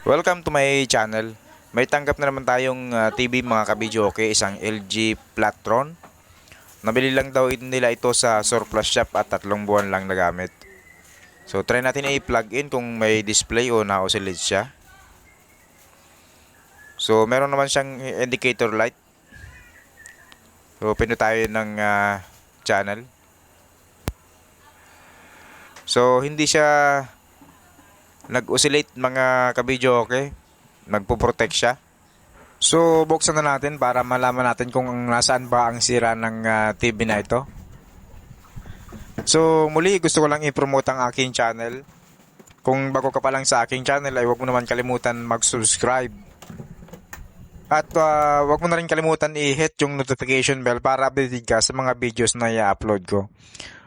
Welcome to my channel. May tanggap na naman tayong ah, TV mga kabidyo okay, isang LG Platron. Nabili lang daw nila ito sa surplus shop at tatlong buwan lang nagamit. So try natin i-plug in kung may display o na-oscillate siya. So meron naman siyang indicator light. So pindot tayo ng ah, channel. So hindi siya nag-oscillate mga kabidyo okay. Nagpo-protect siya. So buksan na natin para malaman natin kung nasaan ba ang sira ng ah, TV na ito. So muli gusto ko lang i-promote ang aking channel. Kung bago ka pa lang sa aking channel ay huwag mo naman kalimutan mag-subscribe. At ah, huwag mo na rin kalimutan i-hit yung notification bell para updated ka sa mga videos na i-upload ko.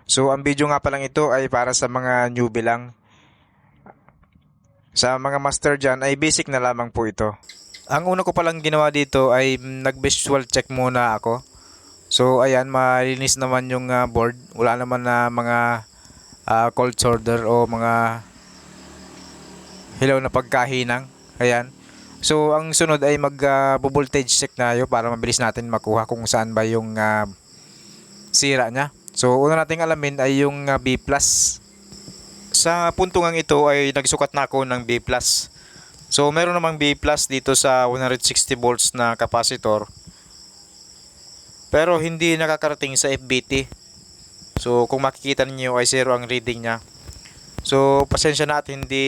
So ang video nga pa lang ito ay para sa mga newbie lang. Sa mga master dyan ay basic na lamang po ito. Ang una ko palang ginawa dito ay nag-visual check muna ako. So ayan, malinis naman yung ah, board. Wala naman na mga ah, cold solder o mga hilaw na pagkahinang. Ayan. So ang sunod ay mag-voltage check tayo para mabilis natin makuha kung saan ba yung ah, sira niya. So una nating alamin ay yung ah, B+. Sa puntungang ito ay nagsukat na ako ng B+. So meron namang B+ dito sa 160 volts na capacitor. Pero hindi nakakarating sa FBT. So kung makikita niyo ay zero ang reading niya. So pasensya na at hindi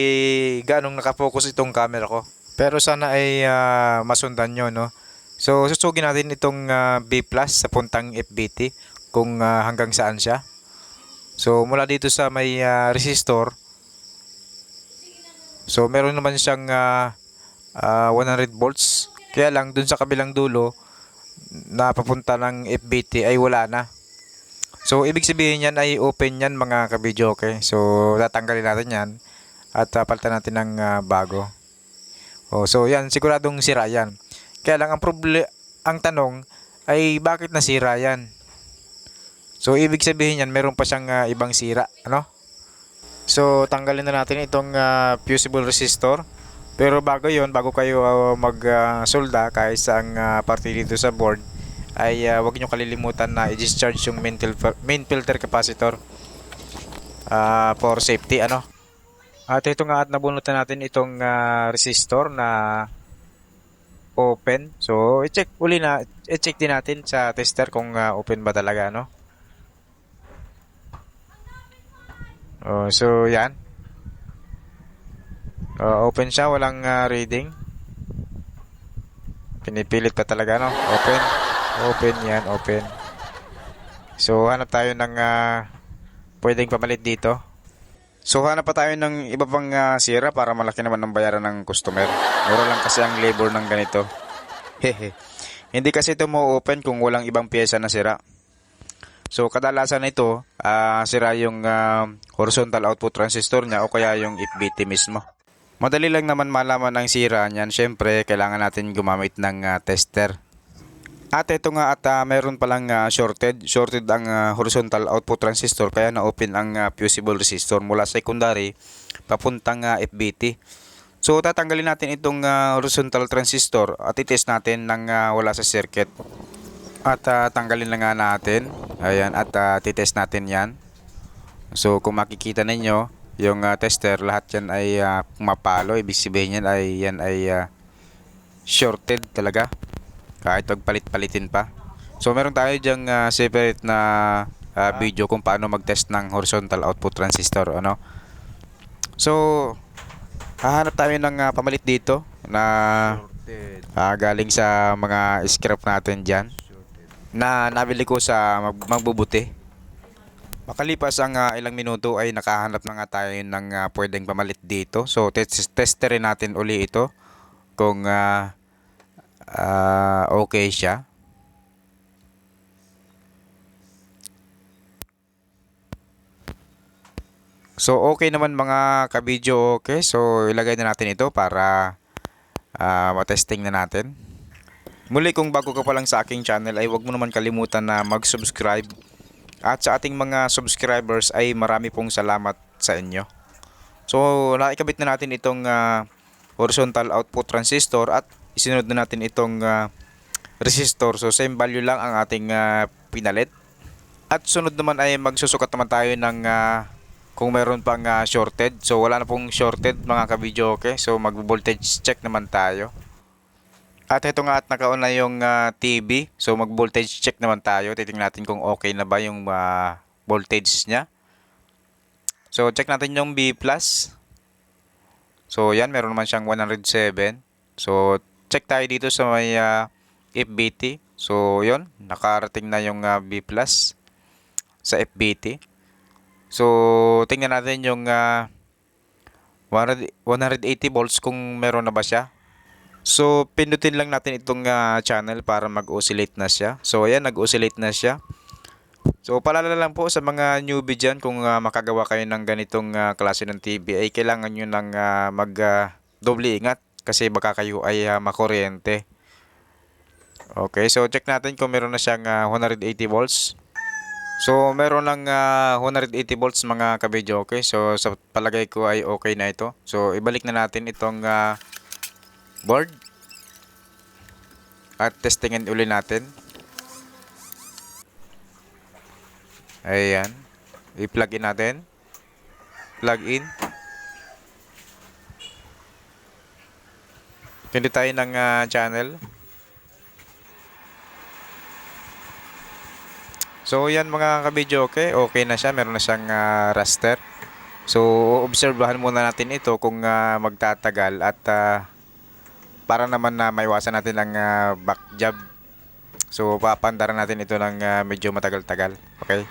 ganong nakafocus itong camera ko. Pero sana ay ah, masundan nyo no. So susugin natin itong ah, B+ sa puntang FBT kung ah, hanggang saan siya. So mula dito sa may ah, resistor So meron naman siyang ah, ah, 100 volts. Kaya lang dun sa kabilang dulo na papunta ng FBT ay wala na. So ibig sabihin yan ay open yan mga kabidyo okay. So tatanggalin natin yan at palitan natin ng ah, bago. Oh, so yan siguradong sira yan. Kaya lang ang proble ang tanong ay bakit nasira yan? So ibig sabihin yan meron pa siyang ah, ibang sira, ano? So, tanggalin na natin itong ah, fusible resistor. Pero bago yon bago kayo ah, mag-solda kahit saang ah, parte dito sa board, ay ah, huwag nyo kalilimutan na i-discharge yung main, main filter capacitor ah, for safety. ano At ito nga at nabunot na natin itong ah, resistor na open. So, i-check uli na, i-check din natin sa tester kung ah, open ba talaga, no? Oh, so yan. Oh, open siya, walang ah, reading. Pinipilit pa talaga, no? Open. Open yan, open. So, hanap tayo ng ah, pwedeng pamalit dito. So, hanap pa tayo ng iba pang ah, sira para malaki naman ang bayaran ng customer. Mura lang kasi ang labor ng ganito. Hehe. Hindi kasi ito mo open kung walang ibang pyesa na sira. So kadalasan ito, ah, sira yung ah, horizontal output transistor niya o kaya yung FBT mismo. Madali lang naman malaman ang sira niyan. Siyempre, kailangan natin gumamit ng ah, tester. At ito nga at ah, meron palang ah, shorted. Shorted ang ah, horizontal output transistor kaya na-open ang ah, fusible resistor mula secondary papuntang ah, FBT. So tatanggalin natin itong ah, horizontal transistor at itest natin nang ah, wala sa circuit. At ah, tanggalin na nga natin. Ayan, at ah, titest natin yan. So, kung makikita ninyo, yung ah, tester, lahat yan ay ah, mapalo. Ibig sabihin yan ay, yan ay ah, shorted talaga. Kahit pagpalit-palitin pa. So, meron tayo dyang ah, separate na ah, video kung paano mag-test ng horizontal output transistor. Ano? So, hahanap tayo ng ah, pamalit dito na ah, galing sa mga scrap natin dyan na nabili ko sa mag- magbubuti. Makalipas ang ah, ilang minuto ay nakahanap na nga tayo ng ah, pwedeng pamalit dito. So test testerin natin uli ito kung ah, ah, okay siya. So okay naman mga kabidyo okay. So ilagay na natin ito para ah, matesting na natin. Muli kung bago ka pa lang sa aking channel ay huwag mo naman kalimutan na mag-subscribe. At sa ating mga subscribers ay marami pong salamat sa inyo. So naikabit na natin itong ah, horizontal output transistor at isinunod na natin itong ah, resistor. So same value lang ang ating ah, pinalit. At sunod naman ay magsusukat naman tayo ng ah, kung meron pang ah, shorted. So wala na pong shorted mga kabidyo okay. So mag-voltage check naman tayo. At ito nga at nakaon na yung ah, TV. So mag-voltage check naman tayo. Titingnan natin kung okay na ba yung ah, voltage niya. So check natin yung B+. So yan, meron naman siyang 107. So check tayo dito sa may ah, FBT. So yon, nakarating na yung ah, B+ sa FBT. So tingnan natin yung 100 180 volts kung meron na ba siya. So, pindutin lang natin itong ah, channel para mag-oscillate na siya. So, ayan, nag-oscillate na siya. So, paalala lang po sa mga newbie dyan, kung ah, makagawa kayo ng ganitong ah, klase ng TV, ay kailangan nyo nang ah, mag ah, doble ingat kasi baka kayo ay ah, makuryente. Okay, so check natin kung meron na siyang ah, 180 volts. So, meron ng ah, 180 volts mga kabidyo, okay? So, sa palagay ko ay okay na ito. So, ibalik na natin itong ah, board. At testingin uli natin. Ayan. I-plug in natin. Plug in. Pindi tayo ng ah, channel. So yan mga kabidyo okay. Okay na siya. Meron na siyang ah, raster. So obserbahan muna natin ito kung ah, magtatagal at ah, para naman na maiwasan natin ang ah, back jab. So papandaran natin ito ng ah, medyo matagal-tagal. Okay?